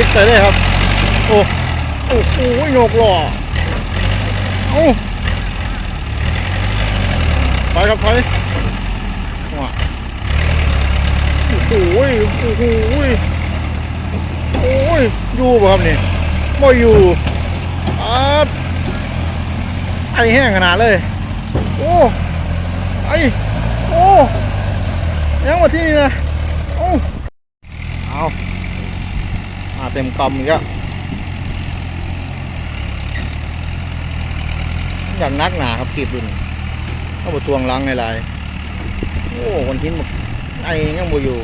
ิดไปเลยครับ โอ้โอ้โหโยกหล่อเอ้ไปครับไปว้าโอ้โหโอ้โหโอ้ยอยู่ป่ะครับนี่ไม่อยู่อาดไอแห้งขนาดเลย โอ้ไอโอ้ยังมาที่นี่นะโอ้ ต็มกำอีกแล้วอย่างนักหนาครับกีบดุนเข้ามาตวงลังในลายโอ้คนทิ้งหมดไอ้ยังบ่อยู่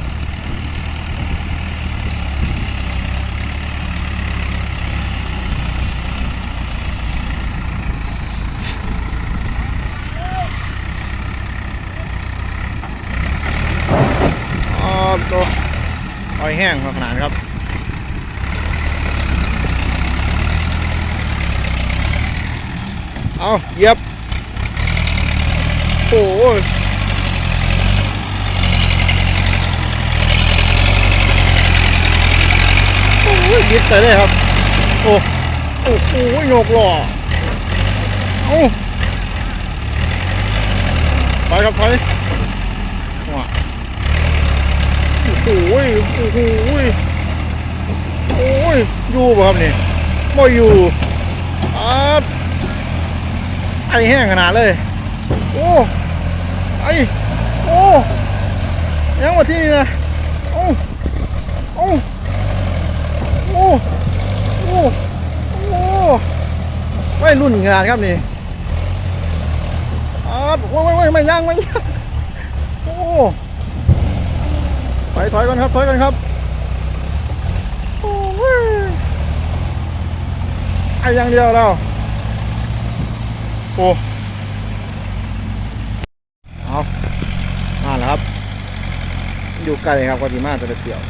อ๋อตัวอ้อยแห้งมาขนาดครับ เอาเหยียบ โอ้ยโอ้ยยิดไปเลยครับ โอ้โอ้โหโยกหล่อเอาไปครับไปว้าโอ้โหโอ้โหโอ้ยอยู่ป่ะครับนี่ไม่อยู่อา ไอแห้งขนาดเลย โอ้ไอโอ้ยังมาที่นี่นะโอ้โอ้โอ้โอ้โอ้ไม่รุ่นขนาดครับนี่อาดโอ้ยโอ้ยโอ้ยไม่ยังไม่ยังโอ้ไปถอยกันครับถอยกันครับโอ้ยไอ้ย่างเดียวแล้ว โอ้เอามาแล้วครับ อยู่ไกลครับกว่าที่มาจะได้เกี่ยว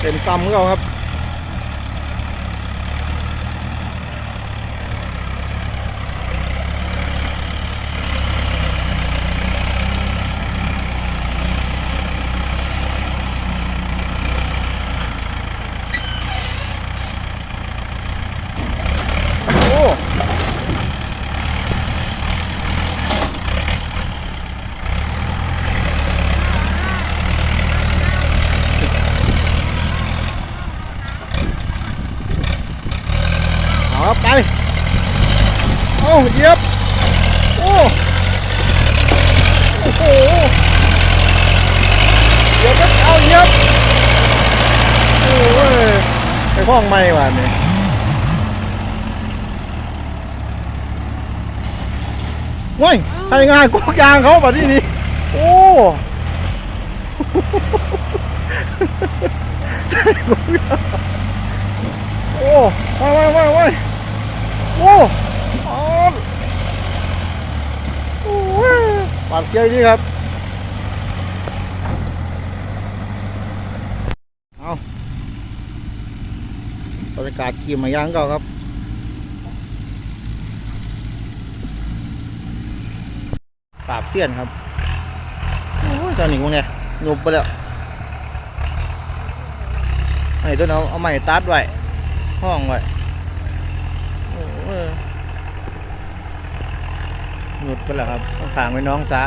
เต็มตำก็ครับ โอ้ เอาครับไปโอ้เหยียบ โอ้โหเหยียบครับเอาเหยียบ โอ้ยไปห้องไม่หวานนี่ยว้ยทำงานกูยางเขาแบบนี้นี่โอ้โอ้ว้ายว้ายว้ายว้ายโอ้อ๋อโอ้ยปากเชียดีครับ เอาบรรยากาศขี่มาย่างเก่าครับปราบเสี้ยนครับ โอ้ยตอนนี้พวกเนี้ยหนุบไปแล้วไอ้ตัวเอาเอาไม้ตัดไว้ห้องไว้โอ้ยหนุดไปแล้วครับต้องขางไว้น้องสา